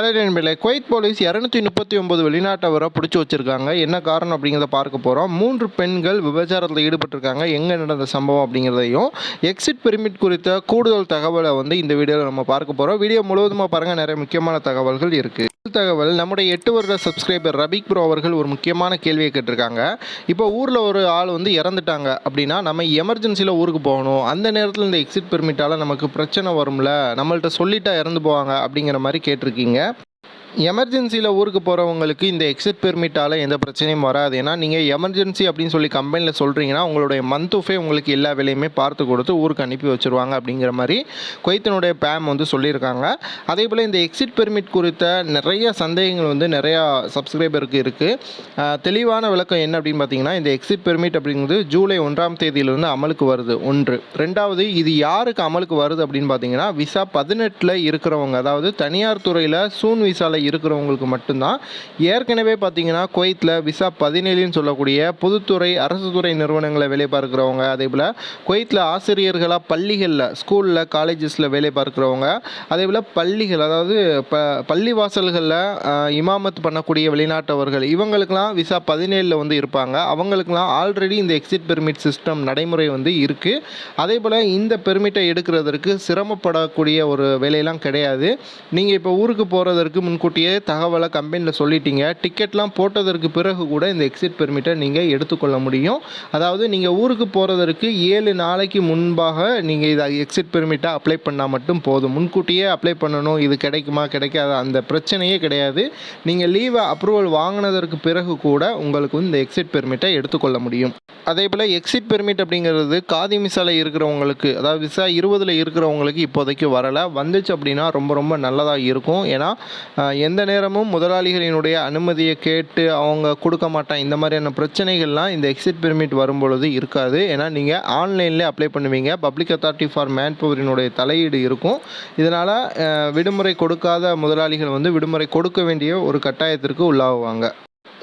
Hello நண்பர்களே Kuwait police இரநூத்தி முப்பத்தி ஒன்பது வெளிநாட்டவரை பிடிச்சி வச்சிருக்காங்க. என்ன காரணம் அப்படிங்கிறத பார்க்க போகிறோம் மூன்று பெண்கள் விபச்சாரத்தில் ஈடுபட்டிருக்காங்க. எங்கே நடந்த சம்பவம் அப்படிங்கிறதையும் எக்ஸிட் பெர்மிட் குறித்த கூடுதல் தகவலை வந்து இந்த வீடியோவில் நம்ம பார்க்க போகிறோம் வீடியோ முழுவதுமாக பாருங்கள் நிறைய முக்கியமான தகவல்கள் இருக்குது தகவல் நம்முடைய எட்டு வருட சப்ஸ்கிரைபர் ரபிக் ப்ரோ அவர்கள் ஒரு முக்கியமான கேள்வியை கேட்டிருக்காங்க. இப்போ ஊரில் ஒரு ஆள் வந்து இறந்துட்டாங்க அப்படின்னா நம்ம எமர்ஜென்சியில் ஊருக்கு போகணும். அந்த நேரத்தில் இந்த எக்ஸிட் பெர்மிட்டால் நமக்கு பிரச்சனை வரும்ல? நம்மள்கிட்ட சொல்லிட்டா இறந்து போவாங்க அப்படிங்கிற மாதிரி கேட்டிருக்கீங்க. எமர்ஜென்சியில் ஊருக்கு போகிறவங்களுக்கு இந்த எக்ஸிட் பெர்மிட்டால் எந்த பிரச்சனையும் வராது. ஏன்னா நீங்கள் எமர்ஜென்சி அப்படின்னு சொல்லி கம்பெனியில் சொல்கிறீங்கன்னா உங்களுடைய மந்த் ஆஃபே உங்களுக்கு எல்லா வேலையுமே பார்த்து கொடுத்து ஊருக்கு அனுப்பி வச்சுருவாங்க அப்படிங்கிற மாதிரி கொய்த்தனுடைய பேம் வந்து சொல்லியிருக்காங்க. அதே போல் இந்த எக்ஸிட் பெர்மிட் குறித்த நிறைய சந்தேகங்கள் வந்து நிறையா சப்ஸ்கிரைபருக்கு இருக்குது தெளிவான விளக்கம் என்ன அப்படின்னு பார்த்தீங்கன்னா இந்த எக்ஸிட் பெர்மிட் அப்படிங்கிறது ஜூலை ஒன்றாம் தேதியிலிருந்து அமலுக்கு வருது. ஒன்று. ரெண்டாவது இது யாருக்கு அமலுக்கு வருது அப்படின்னு பார்த்தீங்கன்னா விசா பதினெட்டில் இருக்கிறவங்க அதாவது தனியார் துறையில் சூன் விசாவில் இருக்கிறவங்களுக்கு மட்டும்தான். ஏற்கனவே பார்த்தீங்கன்னா குவைத்தில் விசா பதினேழுன்னு சொல்லக்கூடிய பொதுத்துறை அரசு துறை நிறுவனங்களை வேலை பார்க்குறவங்க அதே போல் குவைத்தில் ஆசிரியர்களாக பள்ளிகளில் ஸ்கூலில் காலேஜஸில் வேலை பார்க்குறவங்க அதே போல் பள்ளிகள் அதாவது ப பள்ளி வாசல்களில் இமாமத் பண்ணக்கூடிய வெளிநாட்டவர்கள் இவங்களுக்கெல்லாம் விசா பதினேழில் வந்து இருப்பாங்க. அவங்களுக்கெல்லாம் ஆல்ரெடி இந்த எக்ஸிட் பெர்மிட் சிஸ்டம் நடைமுறை வந்து இருக்குது அதே போல் இந்த பெர்மிட்டை எடுக்கிறதற்கு சிரமப்படக்கூடிய ஒரு வேலையெல்லாம் கிடையாது. நீங்கள் இப்போ ஊருக்கு போகிறதற்கு முன்கூட்டியே தகவலை கம்பெனியில் சொல்லிட்டீங்க. டிக்கெட்லாம் போட்டதற்கு பிறகு கூட இந்த எக்ஸிட் பெர்மிட்டை நீங்கள் எடுத்துக்கொள்ள முடியும். அதாவது நீங்கள் ஊருக்கு போகிறதற்கு ஏழு நாளைக்கு முன்பாக நீங்கள் இதை எக்ஸிட் பெர்மிட்டை அப்ளை பண்ணால் மட்டும் போதும். முன்கூட்டியே அப்ளை பண்ணணும். இது கிடைக்குமா கிடைக்காது? அந்த பிரச்சனையே கிடையாது. நீங்கள் லீவை அப்ரூவல் வாங்கினதற்கு பிறகு கூட உங்களுக்கு இந்த எக்ஸிட் பெர்மிட்டை எடுத்துக்கொள்ள முடியும். அதே போல் எக்ஸிட் பெர்மிட் அப்படிங்கிறது காதி மிசாலை இருக்கிறவங்களுக்கு அதாவது விசா இருபதில் இருக்கிறவங்களுக்கு இப்போதைக்கு வரலை. வந்துச்சு அப்படின்னா ரொம்ப ரொம்ப நல்லதாக இருக்கும். ஏன்னா எந்த நேரமும் முதலாளிகளினுடைய அனுமதியை கேட்டு அவங்க கொடுக்க மாட்டாங்க. இந்த மாதிரியான பிரச்சனைகள்லாம் இந்த எக்ஸிட் பெர்மிட் வரும்பொழுது இருக்காது. ஏன்னா நீங்கள் ஆன்லைன்லேயே அப்ளை பண்ணுவீங்க. பப்ளிக் அத்தாரிட்டி ஃபார் மேன் பவரினுடைய தலையீடு இருக்கும். இதனால் விடுமுறை கொடுக்காத முதலாளிகள் வந்து விடுமுறை கொடுக்க வேண்டிய ஒரு கட்டாயத்திற்கு உள்ளாகுவாங்க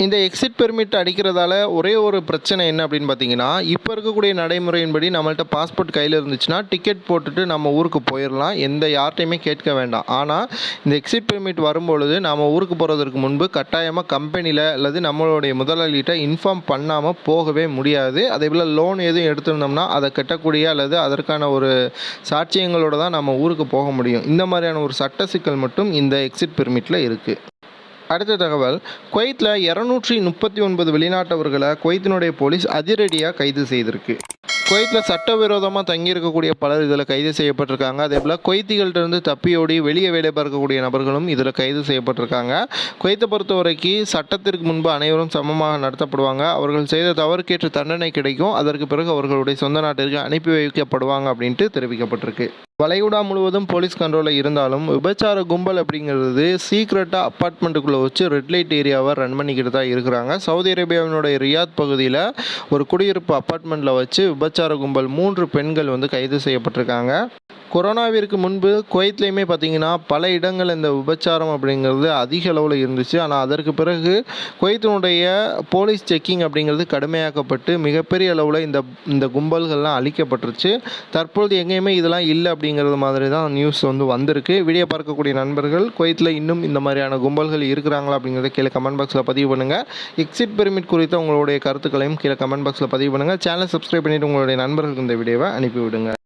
இந்த எக்ஸிட் பெர்மிட் அடிக்கிறதால ஒரே ஒரு பிரச்சனை என்ன அப்படின்னு பார்த்தீங்கன்னா இப்போ இருக்கக்கூடிய நடைமுறையின்படி நம்மள்ட்ட பாஸ்போர்ட் கையில் இருந்துச்சுன்னா டிக்கெட் போட்டுட்டு நம்ம ஊருக்கு போயிடலாம் எந்த யார்ட்டையுமே கேட்க வேண்டாம். ஆனால் இந்த எக்ஸிட் பெர்மிட் வரும்பொழுது நம்ம ஊருக்கு போகிறதுக்கு முன்பு கட்டாயமாக கம்பெனியில் அல்லது நம்மளுடைய முதலாளிகிட்ட இன்ஃபார்ம் பண்ணாமல் போகவே முடியாது. அதே போல் லோன் எதுவும் எடுத்திருந்தோம்னா அதை கட்டக்கூடிய அல்லது அதற்கான ஒரு சாட்சியங்களோடு தான் நம்ம ஊருக்கு போக முடியும். இந்த மாதிரியான ஒரு சட்ட சிக்கல் மட்டும் இந்த எக்ஸிட் பெர்மிட்டில் இருக்குது அடுத்த தகவல். குவைத்தில் இரநூற்றி முப்பத்தி ஒன்பது வெளிநாட்டவர்களை குவைத்தினுடைய போலீஸ் அதிரடியாக கைது செய்திருக்கு. குவைத்தில் சட்டவிரோதமாக தங்கியிருக்கக்கூடிய பலர் இதில் கைது செய்யப்பட்டிருக்காங்க. அதே போல் குவைத்திகள்டிருந்து தப்பியோடி வெளியே வேலை பார்க்கக்கூடிய நபர்களும் இதில் கைது செய்யப்பட்டிருக்காங்க. குவைத்தை பொறுத்த வரைக்கும் சட்டத்திற்கு முன்பு அனைவரும் சமமாக நடத்தப்படுவாங்க. அவர்கள் செய்த தவறுக்கேற்ற தண்டனை கிடைக்கும். அதற்கு பிறகு அவர்களுடைய சொந்த நாட்டிற்கு அனுப்பி வைக்கப்படுவாங்க அப்படின்ட்டு தெரிவிக்கப்பட்டிருக்கு. வளைகுடா முழுவதும் போலீஸ் கண்ட்ரோலில் இருந்தாலும் விபச்சார கும்பல் அப்படிங்கிறது சீக்ரெட்டாக அப்பார்ட்மெண்ட்டுக்குள்ளே வச்சு ரெட் லைட் ஏரியாவை ரன் பண்ணிக்கிட்டு தான் இருக்கிறாங்க. சவுதி அரேபியாவினுடைய ரியாத் பகுதியில் ஒரு குடியிருப்பு அப்பார்ட்மெண்ட்டில் வச்சு விபச்சார கும்பல் மூன்று பெண்கள் வந்து கைது செய்யப்பட்டிருக்காங்க. கொரோனாவிற்கு முன்பு குவைத்லேயுமே பார்த்தீங்கன்னா பல இடங்கள் இந்த விபச்சாரம் அப்படிங்கிறது அதிக அளவில் இருந்துச்சு. ஆனால் அதற்கு பிறகு குவைத்தினுடைய போலீஸ் செக்கிங் அப்படிங்கிறது கடுமையாக்கப்பட்டு மிகப்பெரிய அளவில் இந்த இந்த கும்பல்கள்லாம் அழிக்கப்பட்டுருச்சு. தற்பொழுது எங்கேயுமே இதெல்லாம் இல்லை அப்படிங்கிறது மாதிரி தான் நியூஸ் வந்து வந்திருக்கு. வீடியோ பார்க்கக்கூடிய நண்பர்கள் குவைத்தில் இன்னும் இந்த மாதிரியான கும்பல்கள் இருக்கிறாங்களா அப்படிங்கிறத கீழே கமெண்ட் பாக்ஸில் பதிவு பண்ணுங்கள் எக்ஸிட் பெர்மிட் குறித்த உங்களுடைய கருத்துக்களையும் கீழே கமெண்ட் பாக்ஸில் பதிவு பண்ணுங்கள் சேனல் சப்ஸ்கிரைப் பண்ணிவிட்டு உங்களுடைய நண்பர்களுக்கு இந்த வீடியோவை அனுப்பிவிடுங்க.